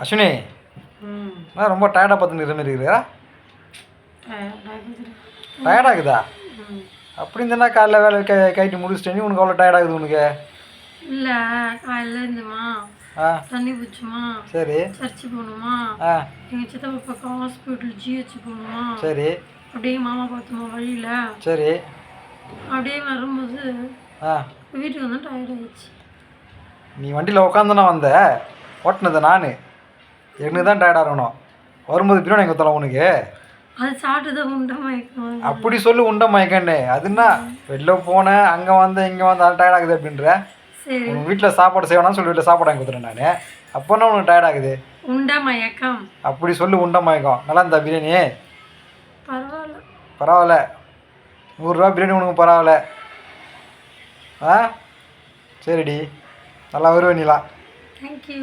அஸ்வினி நான் ரொம்ப டயர்டாக பார்த்து நிற மாதிரி இருக்கிறா டயர்டாகுது அப்படி இருந்தா காலைல வேலை கை கைட்டு முடிச்சிட்டே நீ உனக்கு அவ்வளோ டயர்டாகுது உனக்கு? இல்லை காலையில் இருந்துமா ஆ. தண்ணி பிடிச்சுமா? சரி. சர்ச்சு போகணுமா? ஆ. எங்கள் சித்தப்பா பக்கம் ஹாஸ்பிட்டல் ஜிஹெச் போகணுமா? சரி. அப்படியே மாமா பார்த்தோமா வழியில்? சரி. அப்படியே வரும்போது ஆ. வீட்டுக்கு வந்து டயர்ட் ஆயிடுச்சு. நீ வண்டியில் உட்காந்துனா வந்த? ஓட்டினது நான்? எனக்கு தான் டயர்டாக இருக்கணும் வரும்போது பின்னாடி எங்கே தலை உனக்கு. அது சாப்பிட்டு தான் உண்டா மயக்கம். அப்படி சொல்லு உண்ட மயக்கண்ணு அதுன்னா வெளில போனேன் அங்கே வந்தேன் இங்கே வந்து அது டயர்ட் ஆகுது அப்படின்ற. உனக்கு வீட்டில் சாப்பாடு செய்யணும்னு சொல்லி வீட்டில் சாப்பாடு வாங்கி கொடுத்துறேன் நான். அப்போனா உனக்கு டயர்ட் ஆகுது? உண்டா மயக்கம். அப்படி சொல்லு உண்ட மயக்கம். நல்லா இருந்தா பிரியாணி? பரவாயில்ல. பரவாயில்ல. நூறுரூவா பிரியாணி உனக்கு பரவாயில்ல. ஆ? சரிடி. நல்லா வருவே நீலாம் தேங்க்யூ